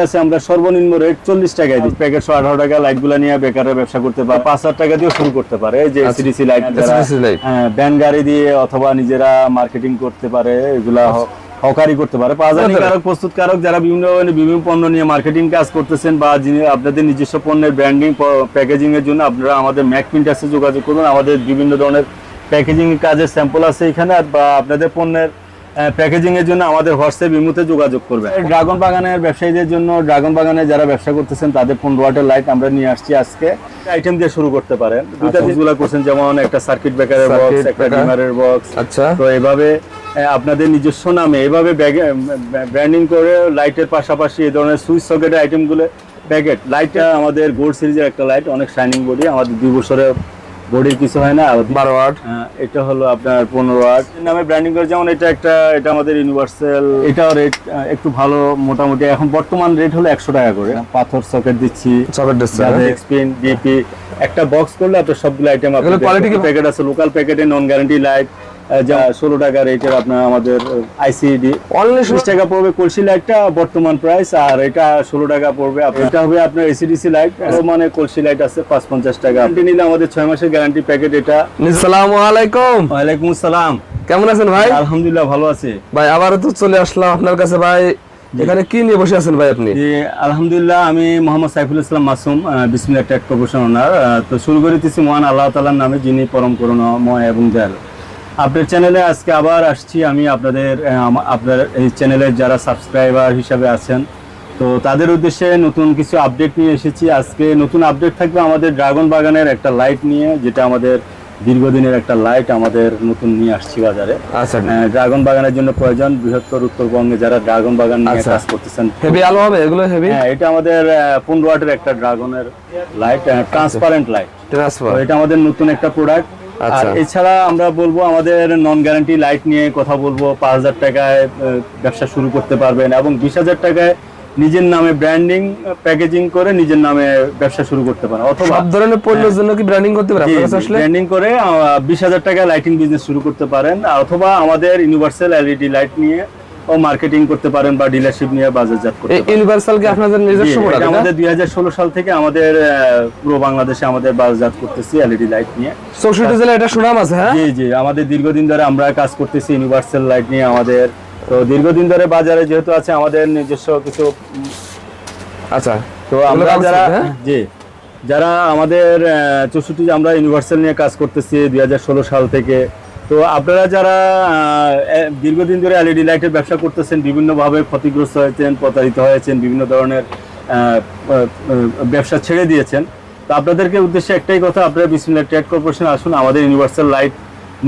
আছে? আমরা সর্বনিম্ন রেট চল্লিশ টাকায় দিই। প্যাকেট আঠারো টাকা লাইটগুলা নিয়ে বেকারের ব্যবসা করতে পারে পাঁচ হাজার টাকা দিয়ে শুরু করতে পারে। যে এসিডিসি লাইট ব্যান গাড়ি দিয়ে অথবা নিজেরা মার্কেটিং করতে পারে এগুলা হকারি করতে পারে। কারক প্রস্তুতকারক যারা বিভিন্ন বিভিন্ন পণ্য নিয়ে মার্কেটিং কাজ করতেছেন বা যিনি আপনাদের নিজস্ব পণ্যের ব্র্যান্ডিং প্যাকেজিং এর জন্য আপনারা আমাদের ম্যাক প্রিন্টার্সে যোগাযোগ করুন। আমাদের বিভিন্ন ধরনের প্যাকেজিং কাজের স্যাম্পল আছে এখানে বা আপনাদের পণ্যের প্যাকেজিং এর জন্য আমাদের হোয়াটসঅ্যাপ ইমুতে যোগাযোগ করবে ড্রাগন বাগানের ব্যবসায়ীদের জন্য ড্রাগন বাগানে যারা ব্যবসা করতেছেন তাদের পনেরো ওয়াটের লাইট আমরা নিয়ে আসছি আজকে। আইটেম দিয়ে শুরু করতে পারেন। দুইটা জিনিসগুলো করছেন যেমন একটা সার্কিট ব্রেকারের বক্স একটা ডিমারের বক্স আচ্ছা। তো এভাবে আপনাদের নিজস্ব নামে এভাবে ব্র্যান্ডিং করে লাইটের পাশাপাশি এই ধরনের সুইচ সকেটের আইটেমগুলো প্যাকেট লাইটটা আমাদের গোল্ড সিরিজের একটা লাইট অনেক শাইনিং বডি আমাদের দুই বছরের বডির কিছু হয় না? বারো ওয়াট হ্যাঁ, এটা হলো আপনার পনেরো ওয়াট নামে ব্র্যান্ডিং করে যেমন এটা একটা এটা আমাদের ইউনিভার্সাল এটাও রেট একটু ভালো মোটামুটি। এখন বর্তমান রেট হলো একশো টাকা করে। পাথর সকেট দিচ্ছি। সকেট ডিপি একটা বক্স করলে আপনার সবগুলো আইটেম আপনার প্যাকেট আছে লোকাল প্যাকেটে নন গ্যারান্টি লাইট যা ষোলো টাকা রেটের আপনার আমাদের আইসিডি অনলি টাকা পড়বে কলসি লাইটটা বর্তমান প্রাইস আর এটা ষোলো টাকা পড়বে এটা হবে আপনার এসিডিসি লাইট মানে কলসি লাইট আছে পাঁচ পঞ্চাশ টাকা নিলে আমাদের ছয় মাসের গ্যারান্টি প্যাকেট এটা। আসসালামু আলাইকুম। ওয়ালাইকুম আসসালাম। কেমন আছেন ভাই? আলহামদুলিল্লাহ ভালো আছে। ভাই আবারও তো চলে আসলাম আপনার কাছে ভাই। এখানে কি নিয়ে বসে আছেন ভাই আপনি? আলহামদুলিল্লাহ আমি মোহাম্মদ সাইফুল ইসলাম মাসুম বিসমিল্লাহ ট্যাক ওনার তো শুরু করিতেছি মহান আল্লাহ তালার নামে যিনি পরম করুণাময় এবং দয়ালু। আপনার চ্যানেলে আজকে আবার আসছি আমি আপনাদের আপনার এই চ্যানেলের যারা সাবস্ক্রাইবার হিসাবে আছেন। তো তাদের উদ্দেশ্যে নতুন কিছু আপডেট নিয়ে এসেছি। আজকে নতুন আপডেট থাকবে আমাদের ড্রাগন বাগানের একটা লাইট নিয়ে যেটা আমাদের দীর্ঘদিনের একটা লাইট আমাদের নতুন নিয়ে আসছি বাজারে। আচ্ছা। ড্রাগন বাগানের জন্য প্রয়োজন বৃহত্তর উত্তরবঙ্গে যারা ড্রাগন বাগান নিয়ে আচ্ছা। কাজ করতেছেন হেভি আলো হবে? এগুলো হেভি হ্যাঁ এটা আমাদের পনেরো ওয়াটের একটা ড্রাগনের লাইট ট্রান্সপারেন্ট লাইট ট্রান্সফার তো এটা আমাদের নতুন একটা প্রোডাক্ট আর আচ্ছা। এছাড়া আমরা বলব আমাদের নন গ্যারান্টি লাইট নিয়ে কথা বলব পাঁচ হাজার টাকায় ব্যবসা শুরু করতে পারবেন এবং বিশ হাজার টাকায় নিজের নামে ব্র্যান্ডিং প্যাকেজিং করে নিজের নামে ব্যবসা শুরু করতে পারেন। অথবা সব ধরনের পণ্যের জন্য কি ব্র্যান্ডিং করতে পারে আপনার আসলে? ব্র্যান্ডিং করে বিশ হাজার টাকা লাইটিং বিজনেস শুরু করতে পারেন। অথবা আমাদের ইউনিভার্সাল এলইডি লাইট নিয়ে ও মার্কেটিং করতে পারেন বা ডিলারশিপ নিয়ে বাজারজাত করতে পারেন। ইউনিভার্সাল কি আপনাদের নিজস্ব প্রোডাক্ট আমাদের দুই সাল থেকে আমাদের পুরো বাংলাদেশে আমাদের বাজারজাত করতেছি এলইডি লাইট নিয়ে। চৌষট্টি জেলা এটা সুনাম আছে হ্যাঁ? জি জি আমাদের দীর্ঘদিন ধরে আমরা কাজ করতেছি ইউনিভার্সাল লাইট নিয়ে আমাদের। তো দীর্ঘদিন ধরে বাজারে যেহেতু আছে আমাদের নিজস্ব কিছু আচ্ছা তো আমরা যারা হ্যাঁ? জি যারা আমাদের চৌষট্টি আমরা ইউনিভার্সাল নিয়ে কাজ করতেছি দুই হাজার ষোলো সাল থেকে। তো আপনারা যারা দীর্ঘদিন ধরে এলইডি লাইটের ব্যবসা করতেছেন, বিভিন্নভাবে ক্ষতিগ্রস্ত হয়েছেন, প্রতারিত হয়েছেন, বিভিন্ন ধরনের ব্যবসা ছেড়ে দিয়েছেন, তো আপনাদেরকে উদ্দেশ্যে একটাই কথা, আপনারা বিসমিল্লাহ ট্রেড কর্পোরেশন আসুন, আমাদের ইউনিভার্সাল লাইট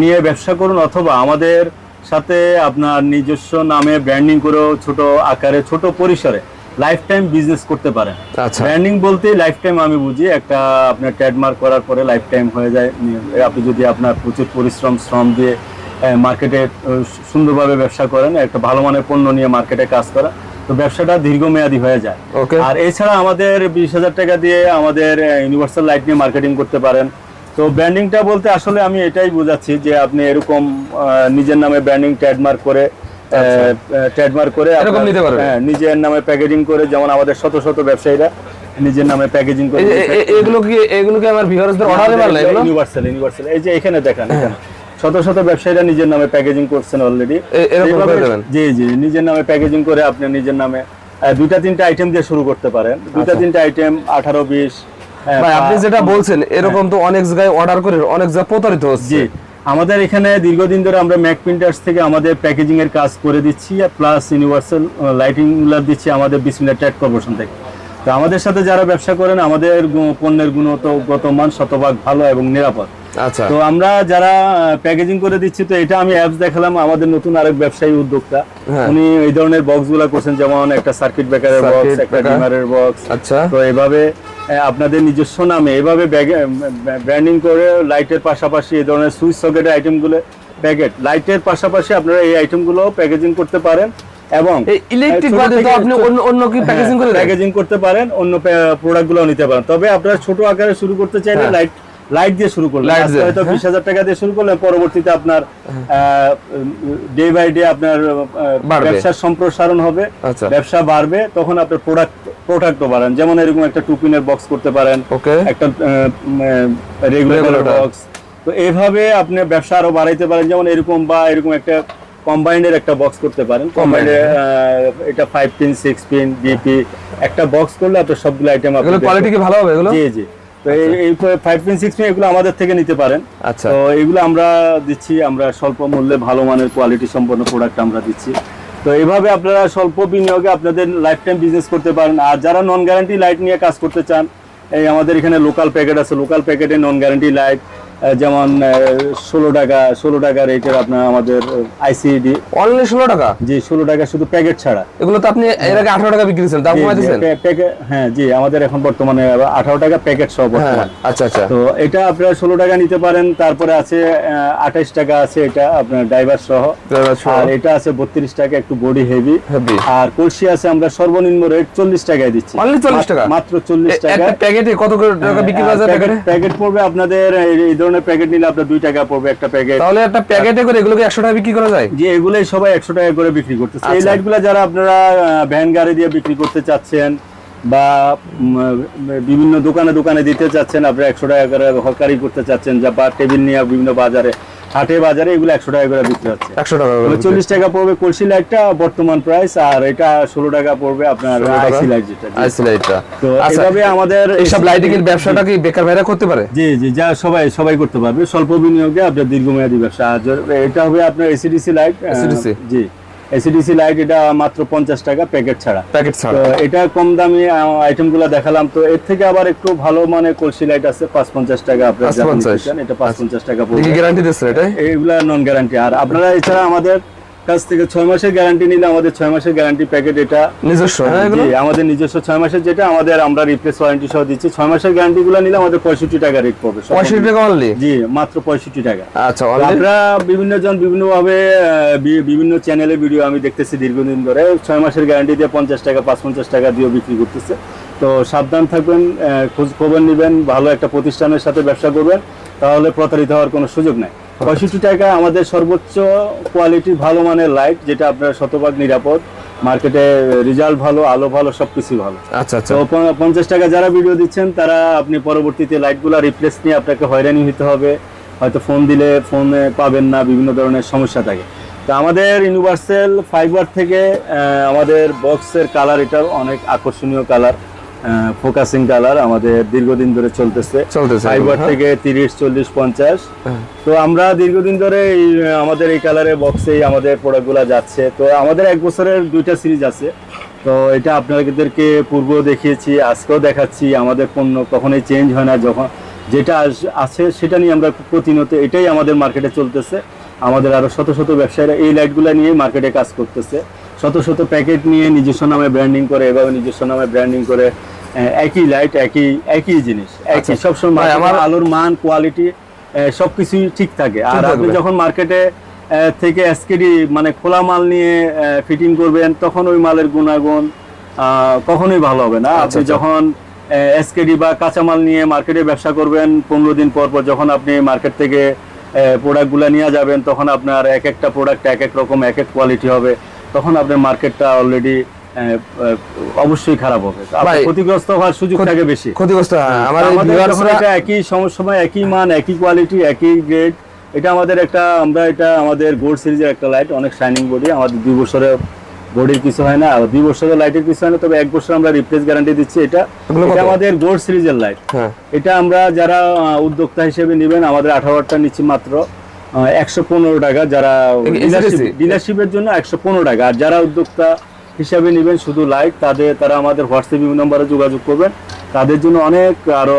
নিয়ে ব্যবসা করুন, অথবা আমাদের সাথে আপনার নিজস্ব নামে ব্র্যান্ডিং করেও ছোট আকারে, ছোট পরিসরে লাইফ টাইম বিজনেস করতে পারেন আচ্ছা। ব্র্যান্ডিং বলতে লাইফ টাইম আমি বুঝি একটা আপনার ট্রেডমার্ক করার পরে লাইফ টাইম হয়ে যায়। আপনি যদি আপনার প্রচুর পরিশ্রম শ্রম দিয়ে মার্কেটে সুন্দরভাবে ব্যবসা করেন একটা ভালো মানের পণ্য নিয়ে মার্কেটে কাজ করেন তো ব্যবসাটা দীর্ঘমেয়াদী হয়ে যায়। আর এছাড়া আমাদের বিশ হাজার টাকা দিয়ে আমাদের ইউনিভার্সাল লাইট নিয়ে মার্কেটিং করতে পারেন। তো ব্র্যান্ডিংটা বলতে আসলে আমি এটাই বোঝাচ্ছি যে আপনি এরকম নিজের নামে ব্র্যান্ডিং ট্রেডমার্ক করে ট্রেডমার্ক করে এরকম নিতে পারবেন। হ্যাঁ, নিজের নামে প্যাকেজিং করে যেমন আমাদের শত শত ব্যবসায়ীরা নিজের নামে প্যাকেজিং করে এগুলো কি এগুলো কি আমার ভিউয়ারদের অর্ডারে পারলে এগুলো? ইউনিভার্সাল ইউনিভার্সাল এই যে এখানে দেখেন এখানে। শত শত ব্যবসায়ীরা নিজের নামে প্যাকেজিং করছেন অলরেডি জি জি নিজের নামে প্যাকেজিং করে আপনি নিজের নামে দুইটা তিনটা আইটেম দিয়ে শুরু করতে পারেন। দুইটা আচ্ছা। তিনটা আইটেম আঠারো বিশ ভাই আপনি যেটা বলছেন এরকম তো অনেক জায়গায় অর্ডার করে অনেক জায়গায় প্রতারিত হচ্ছে। জি। আমাদের এখানে দীর্ঘদিন ধরে আমরা ম্যাক প্রিন্টার্স থেকে আমাদের প্যাকেজিং এর কাজ করে দিচ্ছি প্লাস ইউনিভার্সাল লাইটিং দিচ্ছি আমাদের বিসমিল্লা ট্রেড কর্পোরেশন থেকে। তো আমাদের সাথে যারা ব্যবসা করেন আমাদের পণ্যের গুণগত মান শতভাগ ভালো এবং নিরাপদ। আচ্ছা। তো আমরা যারা প্যাকেজিং করে দিচ্ছি তো এটা আমি অ্যাপস দেখালাম আমাদের নতুন আরেক ব্যবসায়ী উদ্যোক্তা। হ্যাঁ। উনি এই ধরনের বক্সগুলা করছেন যেমন একটা সার্কিট ব্রেকারের বক্স একটা ডিমারের বক্স আচ্ছা। তো এভাবে আপনাদের নিজস্ব নামে এভাবে ব্র্যান্ডিং করে লাইটের পাশাপাশি এই ধরনের সুইচ সকেটের আইটেমগুলো প্যাকেট লাইটের পাশাপাশি আপনারা এই আইটেমগুলো প্যাকেজিং করতে পারেন এবং এই ইলেকট্রিক বাদে তো আপনি অন্য অন্য কি প্যাকেজিং করে প্যাকেজিং করতে পারেন অন্য প্রোডাক্টগুলো নিতে পারেন তবে আপনারা ছোট আকারে শুরু করতে চাইলে হ্যাঁ। লাইট লাইট দিয়ে শুরু করলেন। আজকে হয়তো হ্যাঁ। বিশ হাজার টাকা দিয়ে শুরু করলেন পরবর্তীতে আপনার ডে বাই ডে আপনার ব্যবসার সম্প্রসারণ হবে আচ্ছা। ব্যবসা বাড়বে তখন আপনার প্রোডাক্ট প্রোডাক্টও বাড়ান। যেমন এরকম একটা টুপিনের বক্স করতে পারেন একটা রেগুলেটর বক্স তো এইভাবে আপনি ব্যবসা আরও বাড়াইতে পারেন। যেমন এরকম বা এরকম একটা কম্বাইন্ডের একটা বক্স করতে পারেন। কম্বাইন্ডে এটা five pin six pin BP একটা বক্স করলে আপনার সবগুলো আইটেম এগুলো কোয়ালিটি কি ভালো হবে এগুলো? জি জি। তো এই- এই ফাইভ পিন সিক্স পিন এগুলো আমাদের থেকে নিতে পারেন। আচ্ছা। তো এগুলো আমরা দিচ্ছি আমরা স্বল্প মূল্যে ভালো মানের কোয়ালিটি সম্পন্ন প্রোডাক্ট আমরা দিচ্ছি। তো এইভাবে আপনারা স্বল্প বিনিয়োগে আপনাদের লাইফ টাইম বিজনেস করতে পারেন। আর যারা নন গ্যারান্টি লাইট নিয়ে কাজ করতে চান এই আমাদের এখানে লোকাল প্যাকেট আছে। লোকাল প্যাকেটে নন গ্যারান্টি লাইট যেমন ষোলো টাকা ষোলো টাকা রেটের আপনার আমাদের আইসিডি অনলি ষোলো টাকা? জি ষোলো টাকা শুধু প্যাকেট ছাড়া। এগুলো তো আপনি এর আগে আঠারো টাকা বিক্রি দাম হ্যাঁ জি আমাদের এখন বর্তমানে আঠারো টাকা প্যাকেট সহ হ্যাঁ আচ্ছা আচ্ছা। তো এটা আপনারা ষোলো টাকা নিতে পারেন তারপরে আছে আঠাইশ টাকা আছে এটা আপনার ড্রাইভার সহ। আর এটা আছে বত্রিশ টাকা একটু বডি হেভি। আর কলসি আছে আমরা সর্বনিম্ন রেট চল্লিশ টাকায় দিচ্ছি। Only 40 টাকা? মাত্র চল্লিশ টাকা প্যাকেটে কত টাকা বিক্রি করা যায় প্যাকেট পড়বে আপনাদের এই- এই ধরনের প্যাকেট নিলে আপনার দুই টাকা পড়বে একটা প্যাকেট তাহলে একটা প্যাকেটে করে এগুলোকে একশো টাকা বিক্রি করা যায়? যে এগুলোই সবাই একশো টাকা করে বিক্রি করতেছে। এই লাইট লাইটগুলো যারা আপনারা ভ্যান গাড়ি দিয়ে বিক্রি করতে চাচ্ছেন বা বিভিন্ন দোকানে দোকানে দিতে চাচ্ছেন আপনারা একশো টাকা করে হকারি করতে চাচ্ছেন যা বা টেবিল নিয়ে বিভিন্ন বাজারে হাটে বাজারে এগুলো একশো টাকা করে বিক্রি হচ্ছে। একশো টাকা চল্লিশ টাকা পড়বে কলসি লাইটটা বর্তমান প্রাইস আর এটা ষোলো টাকা পড়বে আপনার আইসি লাইট যেটা। আইসি লাইটটা তো আচ্ছা এভাবে আমাদের এইসব লাইটিং এর ব্যবসাটা কি বেকার ভাইরা করতে পারে? জি জি যা সবাই সবাই করতে পারবে। স্বল্প বিনিয়োগে আপনার দীর্ঘমেয়াদী ব্যবসা। আর এটা হবে আপনার AC DC light AC DC জি। এসিডিসি লাইট এটা মাত্র পঞ্চাশ টাকা প্যাকেট ছাড়া। প্যাকেট ছাড়া। এটা কম দামি আইটেমগুলো দেখালাম। তো এর থেকে আবার একটু ভালো মানে কলসি লাইট আছে পাঁচ পঞ্চাশ টাকা আপনার। এটা পাঁচ পঞ্চাশ টাকা গ্যারান্টি দিচ্ছে এইগুলা নন গ্যারান্টি আর আপনারা এছাড়া আমাদের কাছ থেকে ছয় মাসের গ্যারান্টি নিলে আমাদের ছয় মাসের গ্যারান্টি প্যাকেট এটা। নিজস্ব। হ্যাঁ আমাদের নিজস্ব ছয় মাসের যেটা আমাদের আমরা রিপ্লেস ওয়ারেন্টি সহ দিচ্ছি। ছয় মাসের গ্যারান্টি গুলো নিলে আমাদের পঁয়ষট্টি টাকা রেট পড়বে। পঁয়ষট্টি টাকা অনলি জি মাত্র পঁয়ষট্টি টাকা। আচ্ছা আমরা বিভিন্ন জন বিভিন্ন ভাবে বিভিন্ন চ্যানেলে ভিডিও আমি দেখতেছি দীর্ঘদিন ধরে। ছয় মাসের গ্যারান্টি দিয়ে পঞ্চাশ টাকা পাঁচ পঞ্চাশ টাকা দিয়ে বিক্রি করতেছে। তো সাবধান থাকবেন খোঁজ খবর নেবেন ভালো একটা প্রতিষ্ঠানের সাথে ব্যবসা করবেন। তাহলে প্রতারিত হওয়ার কোনো সুযোগ নাই। পঁয়ষট্টি টাকা আমাদের সর্বোচ্চ কোয়ালিটির ভালো মানের লাইট যেটা আপনার শতভাগ নিরাপদ মার্কেটে রেজাল্ট ভালো আলো ভালো সবকিছু ভালো। আচ্ছা আচ্ছা। তো পঞ্চাশ টাকা যারা ভিডিও দিচ্ছেন তারা আপনি পরবর্তীতে লাইটগুলো রিপ্লেস নিয়ে আপনাকে হয়রানি হতে হবে। হয়তো ফোন দিলে ফোনে পাবেন না বিভিন্ন ধরনের সমস্যা থাকে। তো আমাদের ইউনিভার্সাল ফাইবার থেকে আমাদের বক্সের কালার এটা অনেক আকর্ষণীয় কালার ফোকাসিং কালার আমাদের দীর্ঘদিন ধরে চলতেছে। চলতেছে ফাইবার হ্যাঁ। থেকে তিরিশ চল্লিশ পঞ্চাশ। হ্যাঁ। তো আমরা দীর্ঘদিন ধরে এই, আমাদের এই কালারের বক্সেই আমাদের প্রোডাক্টগুলো যাচ্ছে। তো আমাদের এক বছরের দুইটা সিরিজ আছে। তো এটা আপনাদেরকে পূর্ব দেখিয়েছি আজকেও দেখাচ্ছি। আমাদের পণ্য কখনোই চেঞ্জ হয় না। যখন যেটা আছে সেটা নিয়ে আমরা প্রতিনিয়ত এটাই আমাদের মার্কেটে চলতেছে। আমাদের আরও শত শত ব্যবসায়ীরা এই লাইটগুলো নিয়ে মার্কেটে কাজ করতেছে। শত শত প্যাকেট নিয়ে নিজস্ব নামে ব্র্যান্ডিং করে এভাবে নিজস্ব নামে ব্র্যান্ডিং করে একই লাইট একই একই জিনিস একই আচ্ছা। সবসময় ভাই, market এ আমার- আলোর মান কোয়ালিটি সবকিছুই ঠিক থাকে আর আপনি যখন মার্কেটে থেকে এসকেডি মানে খোলা মাল নিয়ে ফিটিং করবেন তখন ওই মালের গুণাগুণ কখনোই ভালো হবে না আচ্ছা, আপনি আচ্ছা। যখন এসকেডি বা কাঁচামাল নিয়ে মার্কেটে ব্যবসা করবেন পনেরো দিন পর পর যখন আপনি মার্কেট থেকে প্রোডাক্টগুলো নিয়ে যাবেন তখন আপনার এক একটা প্রোডাক্ট এক এক রকম এক এক কোয়ালিটি হবে তখন আপনার মার্কেটটা অলরেডি অবশ্যই খারাপ হবে। ক্ষতিগ্রস্ত হওয়ার সুযোগ থাকে বেশি। ক্ষতিগ্রস্ত হ্যাঁ, আমাদের একই সময় একই মান একই কোয়ালিটি একই গ্রেড এটা আমাদের একটা আমরা এটা আমাদের গোল্ড সিরিজের একটা লাইট অনেক শাইনিং বডি আমাদের দুই বছরে বডির কিছু হয় না দুই বছরের লাইটের কিছু হয় না তবে এক বছর আমরা রিপ্লেস গ্যারান্টি দিচ্ছি এটা। এটা আমাদের গোল্ড সিরিজের লাইট এটা আমরা যারা উদ্যোক্তা হিসেবে নেবেন আমাদের আঠারোটা নিচ্ছি মাত্র। একশো পনেরো টাকা যারা ডিলারশিপের জন্য একশো পনেরো টাকা। আর যারা উদ্যোক্তা হিসাবে নেবেন শুধু লাইট তাদের তারা আমাদের হোয়াটসঅ্যাপ নম্বরে যোগাযোগ করবেন। তাদের জন্য অনেক আরও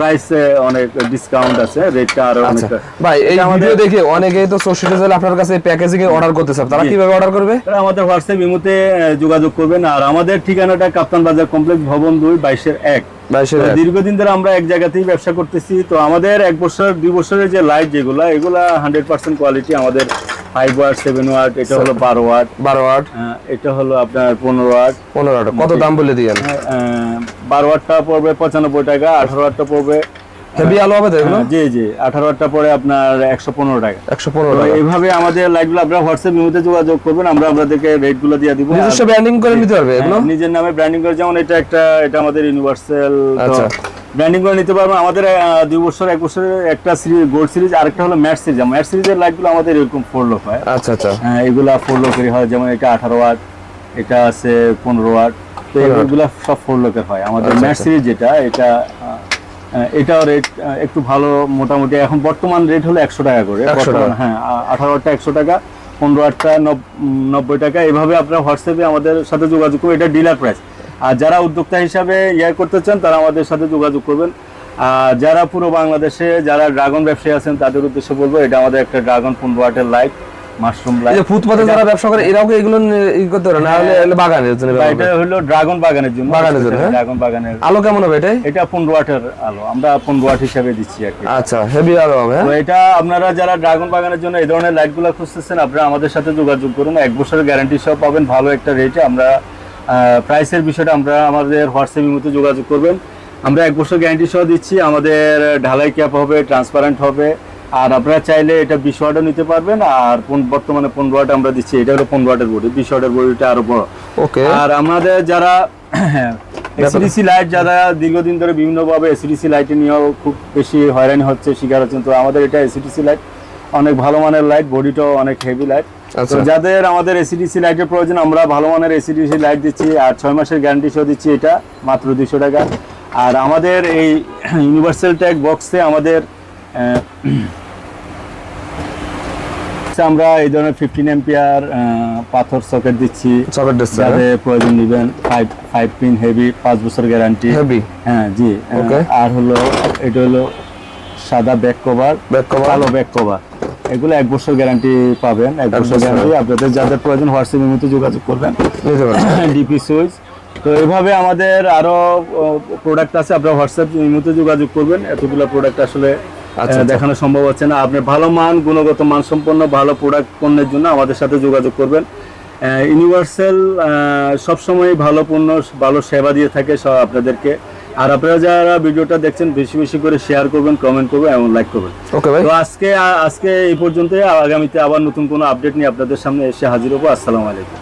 প্রাইসে অনেক ডিসকাউন্ট আছে রেটটা আরও আচ্ছা। অনেক ভাই এই ভিডিও দেখে অনেকেই তো সোশ্যাল মিডিয়ায় আপনার কাছে প্যাকেজিং এর অর্ডার করতে চান তারা। কীভাবে অর্ডার করবে? তারা আমাদের হোয়াটসঅ্যাপ ইমুতে যোগাযোগ করবেন। আর আমাদের ঠিকানাটা কাপ্তান বাজার কমপ্লেক্স ভবন দুই বাইশের এক বাইশের এক। দীর্ঘদিন ধরে আমরা এক জায়গাতেই ব্যবসা করতেছি। তো আমাদের এক বছর দুই বছরের যে লাইট যেগুলো এগুলা হান্ড্রেড পার্সেন্ট কোয়ালিটি আমাদের ফাইভ ওয়াট সেভেন ওয়াট এটা হলো বারো ওয়াট বারো ওয়াট এটা হলো আপনার পনেরো ওয়াট পনেরো আট কত দাম বলে দিয়ে বারো ওয়াটটা পড়বে পঁচানব্বই টাকা আঠারো ওয়াটটা পড়বে হেভি আলো হবে তো এগুলো? হ্যাঁ, জি জি। আঠারো ওয়াটটা পরে আপনার একশো পনেরো টাকা। একশো পনেরো তো টাকা। এইভাবে আমাদের লাইটগুলো আপনারা হোয়াটসঅ্যাপ ইমোতে যোগাযোগ করবেন আমরা আপনাদেরকে রেটগুলো দিয়ে দিব। নিজস্ব ব্র্যান্ডিং করে নিতে পারবে এগুলো? হ্যাঁ, নিজের নামে ব্র্যান্ডিং করে যেমন এটা একটা এটা আমাদের ইউনিভার্সাল আচ্ছা। ব্র্যান্ডিং করে নিতে পারবেন। আমাদের দুই বছর এক বছরের একটা সিরিজ গোল্ড সিরিজ আরেকটা হলো ম্যাট সিরিজ ম্যাট সিরিজের লাইটগুলো আমাদের এরকম ফোর লোক হয়। আচ্ছা আচ্ছা। হ্যাঁ, এগুলা ফোর লোকেরই হয়। যেমন এটা আঠারো ওয়াট এটা আছে পনেরো ওয়াট তো 15 watt। এগুলা সব ফোর লোকের হয়। আমাদের আচ্ছা, ম্যাট আচ্ছা। সিরিজ যেটা এটা এটাও রেট একটু ভালো মোটামুটি। এখন বর্তমান রেট হলো একশো টাকা করে। হ্যাঁ আ- আঠারো আটটা একশো টাকা পনেরো আটটা নব্বই টাকা। এভাবে আপনারা হোয়াটসঅ্যাপে আমাদের সাথে যোগাযোগ করবেন এটা ডিলার প্রাইস আর যারা উদ্যোক্তা হিসাবে ইয়ে করতে চান তারা আমাদের সাথে যোগাযোগ করবেন। আর যারা পুরো বাংলাদেশে যারা ড্রাগন ব্যবসায়ী আছেন তাদের উদ্দেশ্যে বলব এটা আমাদের একটা ড্রাগন পনেরো আটের লাইট মাশরুম এই ফুটপাতে যারা ব্যবসা করে এরাও এগুলো ই করতে পারে? না হলে বাগানের জন্য এটা হলো ড্রাগন বাগানের জন্য। বাগানের জন্য, হ্যাঁ? ড্রাগন বাগানের। আলো কেমন হবে এটা ওয়াটের আলো। আমরা ওয়াট হিসাবে দিচ্ছি আর কি। আচ্ছা হেভি আলো হবে হ্যাঁ? তো এটা আপনারা যারা ড্রাগন বাগানের জন্য এই ধরনের লাইটগুলো খুঁজতেছেন আপনারা আমাদের সাথে যোগাযোগ করুন। এক বছরের গ্যারান্টি সহ পাবেন ভালো একটা রেটে আমরা প্রাইসের বিষয়টা আমরা আমাদের হোয়াটসঅ্যাপের মধ্যে যোগাযোগ করবেন। আমরা এক বছর গ্যারান্টি সহ দিচ্ছি। আমাদের ঢালাই ক্যাপ হবে ট্রান্সপারেন্ট হবে। আর আপনারা চাইলে এটা বিশ ওয়াটও নিতে পারবেন আর বর্তমানে পনেরো ওয়াট আমরা দিচ্ছি এটা হলো পনেরো ওয়াটের বডি বিশ ওয়াটের বডিটা আরও বড়। ওকে। আর আমাদের যারা এসিডিসি লাইট যারা দীর্ঘদিন ধরে বিভিন্নভাবে এসিডিসি লাইটে নিয়েও খুব বেশি হয়রানি হচ্ছে শিকার হচ্ছেন তো আমাদের এটা এসিডিসি লাইট অনেক ভালো মানের লাইট বডিটাও অনেক হেভি লাইট তো আচ্ছা। যাদের আমাদের এসিডিসি লাইটের প্রয়োজন আমরা ভালো মানের এসিডিসি লাইট দিচ্ছি আর ছয় মাসের গ্যারান্টি সহ দিচ্ছি এটা মাত্র দুশো টাকা। আর আমাদের এই ইউনিভার্সাল ট্যাগ বক্সে আমাদের আমরা এই ধরনের ফিফটিন এম্পিয়ার পাথর সকেট দিচ্ছি। সকেট প্রয়োজন নেবেন ফাইভ ফাইভ পিন হেভি পাঁচ বছর গ্যারান্টি হেভি হ্যাঁ জি। আর হলো এটা হলো সাদা ব্যাক কভার ব্যাক কভার কালো ব্যাক কভার এগুলো এক বছর গ্যারান্টি পাবেন এক বছর। গ্যারান্টি আপনাদের যাদের প্রয়োজন হোয়াটসঅ্যাপের মধ্যে যোগাযোগ করবেন। ডিপি সুইচ তো এইভাবে আমাদের আরও প্রোডাক্ট আছে আপনারা হোয়াটসঅ্যাপ এর মধ্যে যোগাযোগ করবেন। এতগুলো প্রোডাক্ট আসলে। দেখানো সম্ভব হচ্ছে না। আপনি ভালো মান গুণগত মানসম্পন্ন ভালো প্রোডাক্ট পণ্যের জন্য আমাদের সাথে যোগাযোগ করবেন। ইউনিভার্সাল সবসময় ভালো পণ্য ভালো সেবা দিয়ে থাকে সব আপনাদেরকে। আর আপনারা যারা ভিডিওটা দেখছেন বেশি বেশি করে শেয়ার করবেন কমেন্ট করবেন এবং লাইক করবেন। ওকে ভাই তো আজকে আজকে এই পর্যন্তই। আগামীতে আবার নতুন কোনো আপডেট নিয়ে আপনাদের সামনে এসে হাজির হব। আসসালামু আলাইকুম।